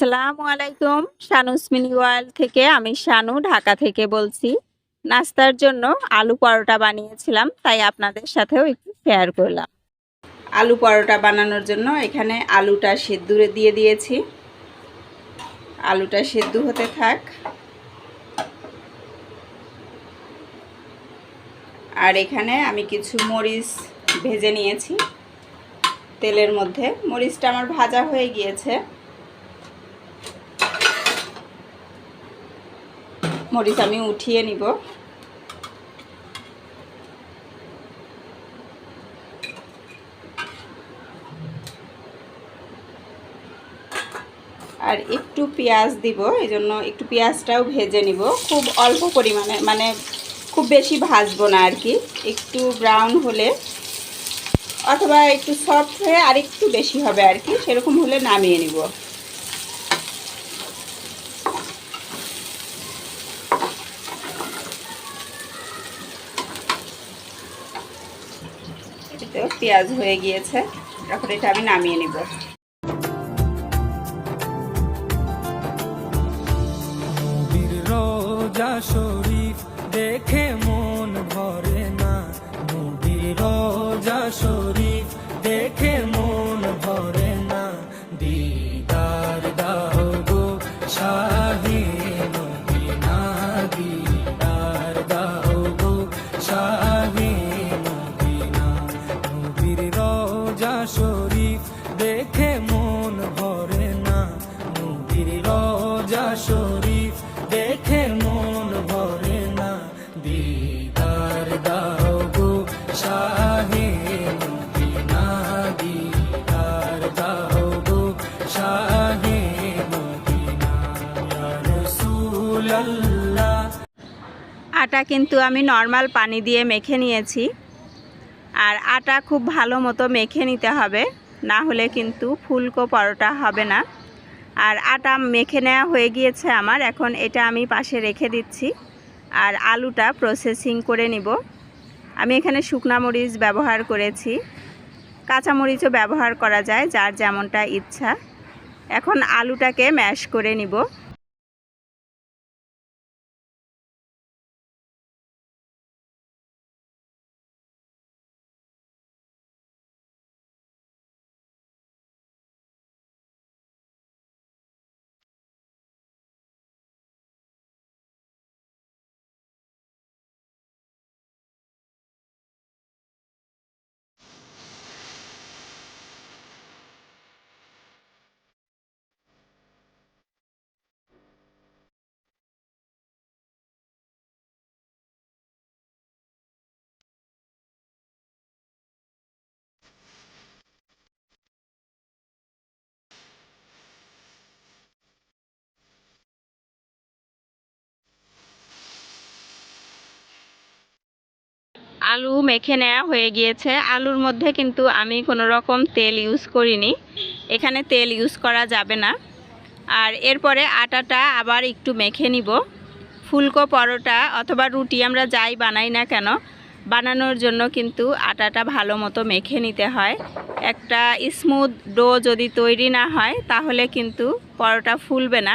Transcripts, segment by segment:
আসসালামু আলাইকুম শানুস mini world থেকে আমি শানু ঢাকা থেকে বলছি। নাস্তার জন্য আলু পরোটা বানিয়েছিলাম, তাই আপনাদের সাথেও একটু শেয়ার করলাম। আলু পরোটা বানানোর জন্য এখানে আলুটা সেদ্ধুরে দিয়ে দিয়েছি। আলুটা সেদ্ধ হতে থাক। আর এখানে আমি কিছু মরিচ ভেজে নিয়েছি। তেলের মধ্যে। মরিচটা আমার ভাজা হয়ে গিয়েছে। মরিচ আমি উঠিয়ে নিব। আর একটু পেঁয়াজ দিব এই জন্য একটু পেঁয়াজটাও ভেজে নিব। খুব অল্প পরিমাণে মানে খুব বেশি ভাজবো না আর কি। একটু ব্রাউন হলে অথবা একটু সফট হয়ে আর একটু বেশি হবে আর কি, সেরকম হলে নামিয়ে নিব। এটাতেও পেঁয়াজ হয়ে গিয়েছে। এখন এটা আমি নামিয়ে নিব। দেখে মন ভরে না। রোজা শরীফ শরীফ দেখে মন ভরে না। দিদার দাও গো শাহে দিদার দাও গো শাহে আটা কিন্তু আমি নর্মাল পানি দিয়ে মেখে নিয়েছি। আর আটা খুব ভালো মতো মেখে নিতে হবে, না হলে কিন্তু ফুলকো পরোটা হবে না। আর আটা মেখে নেওয়া হয়ে গিয়েছে আমার। এখন এটা আমি পাশে রেখে দিচ্ছি আর আলুটা প্রসেসিং করে নিব। আমি এখানে শুকনা মরিচ ব্যবহার করেছি। কাঁচা মরিচও ব্যবহার করা যায়, যার যেমনটা ইচ্ছা। এখন আলুটাকে ম্যাশ করে নিব। আলু মেখে নেওয়া হয়ে গিয়েছে। আলুর মধ্যে কিন্তু আমি কোনো রকম তেল ইউজ করিনি। এখানে তেল ইউজ করা যাবে না। আর এরপরে আটাটা আবার একটু মেখে নিব। ফুলকো পরোটা অথবা রুটি আমরা যাই বানাই না কেন, বানানোর জন্য কিন্তু আটাটা ভালো মতো মেখে নিতে হয়। একটা স্মুথ ডো যদি তৈরি না হয়, তাহলে কিন্তু পরোটা ফুলবে না।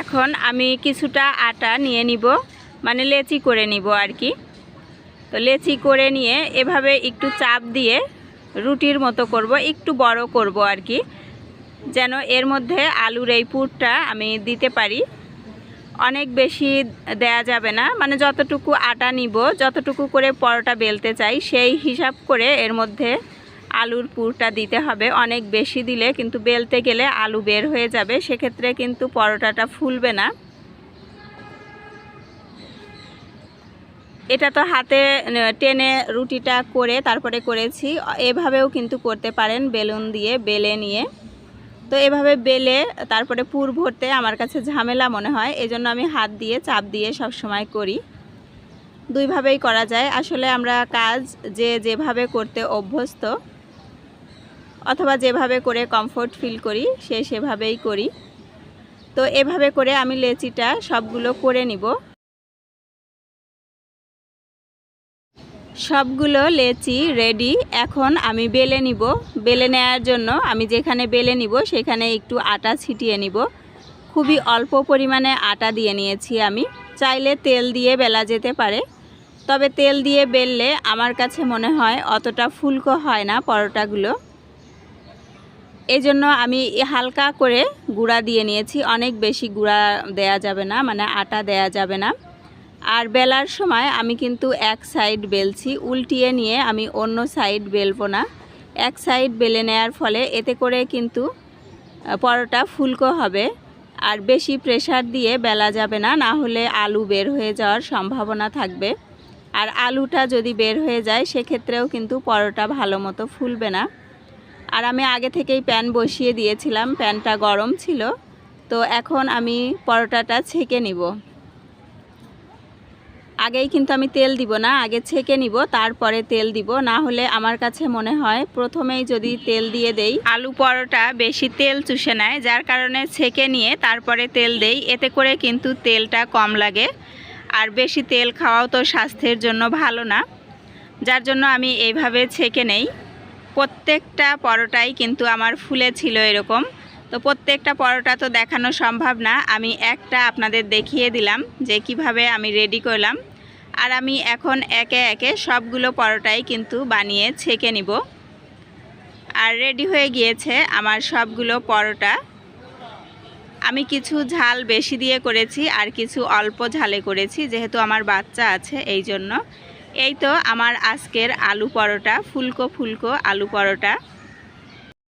এখন আমি কিছুটা আটা নিয়ে নিব মানে লেচি করে নিব আর কি। তো লেচি করে নিয়ে এভাবে একটু চাপ দিয়ে রুটির মতো করব, একটু বড় করব আর কি, যেন এর মধ্যে আলুর এই পুরটা আমি দিতে পারি। অনেক বেশি দেয়া যাবে না মানে যতটুকু আটা নিব, যতটুকু করে পরোটা বেলতে চাই, সেই হিসাব করে এর মধ্যে আলুর পুরটা দিতে হবে। অনেক বেশি দিলে কিন্তু বেলতে গেলে আলু বের হয়ে যাবে, সেক্ষেত্রে কিন্তু পরোটাটা ফুলবে না। এটা তো হাতে টেনে রুটিটা করে তারপরে করেছি। এভাবেও কিন্তু করতে পারেন বেলুন দিয়ে, বেলে নিয়ে। তো এভাবে বেলে তারপরে পুর ভরতে আমার কাছে ঝামেলা মনে হয়, এজন্য আমি হাত দিয়ে, চাপ দিয়ে সব সময় করি। দুইভাবেই করা যায়। আসলে আমরা কাজ যে যেভাবে করতে অভ্যস্ত, অথবা যেভাবে করে কমফোর্ট ফিল করি, সে সেভাবেই করি। তো এভাবে করে আমি লেচিটা সবগুলো করে নিব। সবগুলো লেচি রেডি এখন আমি বেলে নিব। বেলে নেয়ার জন্য আমি যেখানে বেলে নিব, সেখানে একটু আটা ছিটিয়ে নিব। খুবই অল্প পরিমাণে আটা দিয়ে নিয়েছি আমি। চাইলে তেল দিয়ে বেলা যেতে পারে। তবে তেল দিয়ে বেললে আমার কাছে মনে হয় অতটা ফুলকো হয় না পরোটাগুলো। এই জন্য আমি হালকা করে গুঁড়া দিয়ে নিয়েছি। অনেক বেশি গুঁড়া দেয়া যাবে না মানে আটা দেয়া যাবে না। আর বেলার সময় আমি কিন্তু এক সাইড বেলছি, উল্টিয়ে নিয়ে আমি অন্য সাইড বেলবো না। এক সাইড বেলে নেওয়ার ফলে এতে করে কিন্তু পরোটা ফুলকো হবে। আর বেশি প্রেশার দিয়ে বেলা যাবে না না হলে আলু বের হয়ে যাওয়ার সম্ভাবনা থাকবে। আর আলুটা যদি বের হয়ে যায়, সেক্ষেত্রেও কিন্তু পরোটা ভালো মতো ফুলবে না। আর আমি আগে থেকেই প্যান বসিয়ে দিয়েছিলাম, প্যানটা গরম ছিল। তো এখন আমি পরোটাটা ছেঁকে নিব। আগেই কিন্তু আমি তেল দিব না, আগে ছেঁকে নিব, তারপরে তেল দিব। না হলে আমার কাছে মনে হয় প্রথমেই যদি তেল দিয়ে দেই, আলু পরোটা বেশি তেল চুষে নেয়, যার কারণে ছেঁকে নিয়ে তারপরে তেল দেই। এতে করে কিন্তু তেলটা কম লাগে, আর বেশি তেল খাওয়াও তো স্বাস্থ্যের জন্য ভালো না। যার জন্য আমি এইভাবে ছেঁকে নেই। প্রত্যেকটা পরোটাই কিন্তু আমার ফুলে ছিল এরকম। তো প্রত্যেকটা পরোটা তো দেখানো সম্ভব না। আমি একটা আপনাদের দেখিয়ে দিলাম যে কীভাবে আমি রেডি করলাম। আর আমি এখন একে একে সবগুলো পরোটাই কিন্তু বানিয়ে ছেঁকে নিব। আর রেডি হয়ে গিয়েছে আমার সবগুলো পরোটা। আমি কিছু ঝাল বেশি দিয়ে করেছি আর কিছু অল্প ঝালে করেছি, যেহেতু আমার বাচ্চা আছে এই জন্য। এই তো আমার আজকের আলু পরোটা, ফুলকো ফুলকো আলু পরোটা।